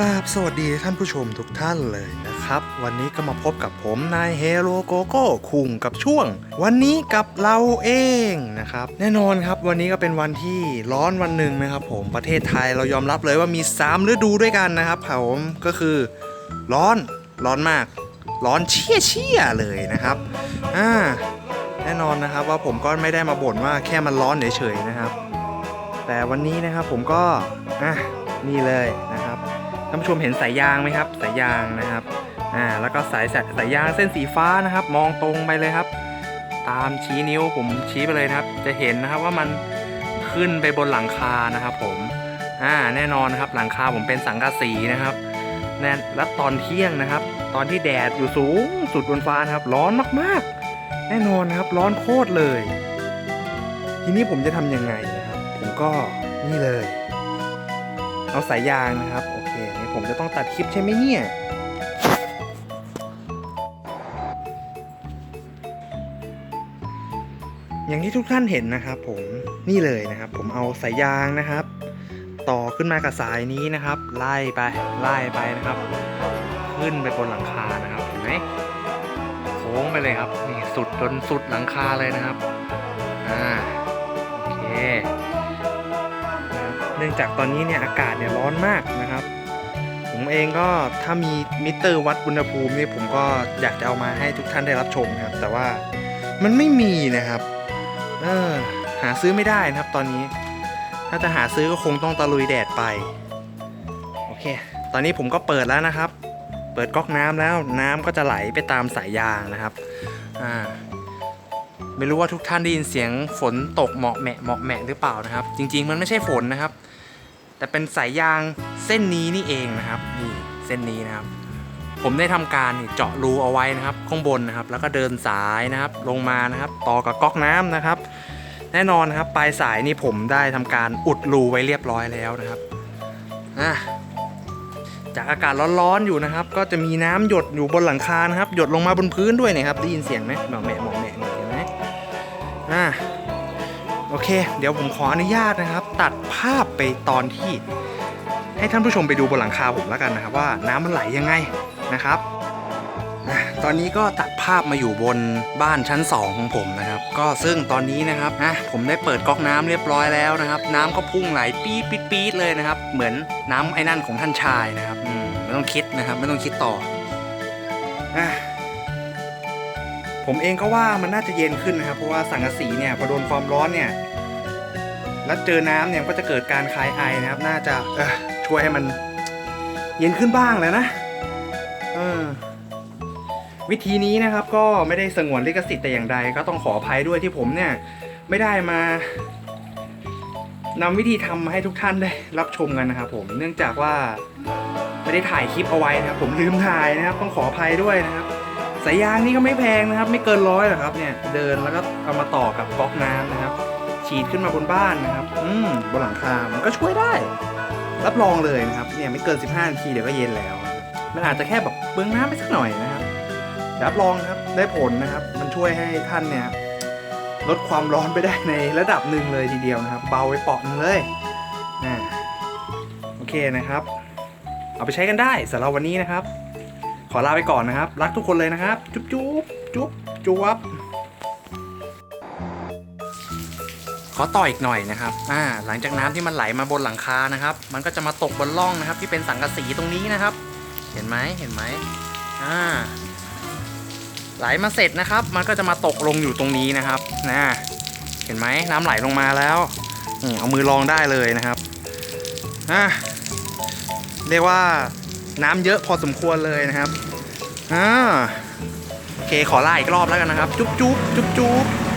ราบสวัสดีท่านผู้ชมทุกท่านเลยนะครับ วันนี้ก็มาพบกับผมนายเฮโรโกโก้คุงกับช่วง วันนี้กับเราเองนะครับ แน่นอนครับวันนี้ก็เป็นวันที่ร้อนวันหนึ่งนะครับ ผมประเทศไทยเรายอมรับเลยว่ามี 3 ฤดูด้วยกันนะครับผมก็คือ ร้อนร้อนมาก ร้อนเชี่ยเชี่ยเลยนะครับอ่าแน่นอนนะครับว่าผมก็ไม่ได้มาบ่นว่าแค่มันร้อนเฉยๆนะครับ แต่วันนี้นะครับผมก็อะนี่เลย ท่านผู้ชมเห็นสายยางไหมครับ สายยางนะครับอ่าแล้วก็สายสายยางเส้นสีฟ้านะครับ มองตรงไปเลยครับ ตามชี้นิ้วผมชี้ไปเลยนะครับ จะเห็นนะครับว่ามันขึ้นไปบนหลังคานะครับ ผมอ่าแน่นอนนะครับหลังคาผมเป็นสังกะสีนะครับแน่และตอนเที่ยงนะครับ ตอนที่แดดอยู่สูงสุดบนฟ้านะครับ ร้อนมากๆ แน่นอนนะครับ ร้อนโคตรเลย ทีนี้ผมจะทำยังไงนะครับ ผมก็นี่เลย เอาสายยางนะครับ โอเค ผมจะต้องตัดคลิปใช่ไหมเนี่ย อย่างที่ทุกท่านเห็นนะครับผมนี่เลยนะครับ ผมเอาสายยางนะครับ ต่อขึ้นมากับสายนี้นะครับ ไล่ไปไล่ไปนะครับ ขึ้นไปบนหลังคานะครับเห็นไหมโค้งไปเลยครับนี่สุดจนสุดหลังคาเลยนะครับอ่าโอเคเนื่องจากตอนนี้เนี่ยอากาศเนี่ยร้อนมากนะครับ ผมเองก็ถ้ามีมิเตอร์วัดอุณหภูมินี่ผมก็อยากจะเอามาให้ทุกท่านได้รับชมนะครับ แต่ว่ามันไม่มีนะครับ เออหาซื้อไม่ได้นะครับตอนนี้ ถ้าจะหาซื้อก็คงต้องตะลุยแดดไป โอเค ตอนนี้ผมก็เปิดแล้วนะครับ เปิดก๊อกน้ำแล้วน้ำก็จะไหลไปตามสายยางนะครับ อ่า ไม่รู้ว่าทุกท่านได้ยินเสียงฝนตกเหมาะแหมะเหมาะแหมะหรือเปล่านะครับ จริง ๆ มันไม่ใช่ฝนนะครับ แต่เป็นสายยาง เส้นนี้นี่เองนะครับนี่เส้นนี้นะครับ ผมได้ทำการเจาะรูเอาไว้นะครับ ข้างบนนะครับ แล้วก็เดินสายนะครับลงมานะครับ ต่อกับก๊อกน้ำนะครับ แน่นอนนะครับปลายสายนี่ผมได้ทำการอุดรูไว้เรียบร้อยแล้วนะครับอะจากอากาศร้อนๆอยู่นะครับ ก็จะมีน้ำหยดอยู่บนหลังคานะครับ หยดลงมาบนพื้นด้วยนะครับได้ยินเสียงไหมหมอแมะหมอกแหมะเนี่ยเห็นไหมอะโอเค เดี๋ยวผมขออนุญาตนะครับ ตัดภาพไปตอนที่ ให้ท่านผู้ชมไปดูบนหลังคาผมแล้วกันนะครับว่าน้ำมันไหลยังไงนะครับตอนนี้ก็ตัดภาพมาอยู่บนบ้านชั้น 2 ของผมนะครับ ก็ซึ่งตอนนี้นะครับอะผมได้เปิดก๊อกน้ำเรียบร้อยแล้วนะครับ น้ำก็พุ่งไหลปี๊ดปี๊ดปี๊ดเลยนะครับ เหมือนน้ำไอ้นั่นของท่านชายนะครับไม่ต้องคิดนะครับไม่ต้องคิดต่อผมเองก็ว่ามันน่าจะเย็นขึ้นนะครับ เพราะว่าสังกะสีเนี่ยพอโดนความร้อนเนี่ยแล้วเจอน้ำเนี่ยก็จะเกิดการคลายไอนะครับ น่าจะ ช่วยให้มันเย็นขึ้นบ้างแล้วนะวิธีนี้นะครับก็ไม่ได้สงวนลิขสิทธิ์แต่อย่างใด ก็ต้องขออภัยด้วยที่ผมเนี่ยไม่ได้มานำวิธีทำมาให้ทุกท่านได้รับชมกันนะครับผมเนื่องจากว่าไม่ได้ถ่ายคลิปเอาไว้นะครับผมลืมถ่ายนะครับ ต้องขออภัยด้วยนะครับสายยางนี่ก็ไม่แพงนะครับ ไม่เกินร้อยหรอกครับเนี่ย เดินแล้วก็เอามาต่อกับก๊อกน้ำนะครับ ฉีดขึ้นมาบนบ้านนะครับ อืมบนหลังคา มันก็ช่วยได้ รับรองเลยนะครับเนี่ยไม่เกิน 15 นาทีเดี๋ยวก็เย็นแล้ว มันอาจจะแค่แบบเบื้องน้ำไปสักหน่อยนะครับรับรองครับได้ผลนะครับ มันช่วยให้ท่านเนี่ยลดความร้อนไปได้ในระดับหนึ่งเลยทีเดียวนะครับ เบาไปเปาะนึงเลยอ่าโอเคนะครับ เอาไปใช้กันได้สำหรับวันนี้นะครับ ขอลาไปก่อนนะครับ รักทุกคนเลยนะครับ จุ๊บจุ๊บจุ๊บจุ๊บ ขอต่ออีกหน่อยนะครับ อ่า หลังจากน้ำที่มันไหลมาบนหลังคานะครับ มันก็จะมาตกบนร่องนะครับ ที่เป็นสังกะสีตรงนี้นะครับ เห็นไหมเห็นไหมอ่า ไหลมาเสร็จนะครับ มันก็จะมาตกลงอยู่ตรงนี้นะครับนะเห็นไหมน้ำไหลลงมาแล้วนี่เอามือรองได้เลยนะครับอ่าเรียกว่าน้ำเยอะพอสมควรเลยนะครับอ่าโอเคขอไลาอีกรอบแล้วกันนะครับ จุ๊บจุ๊บจุ๊บจุ๊บ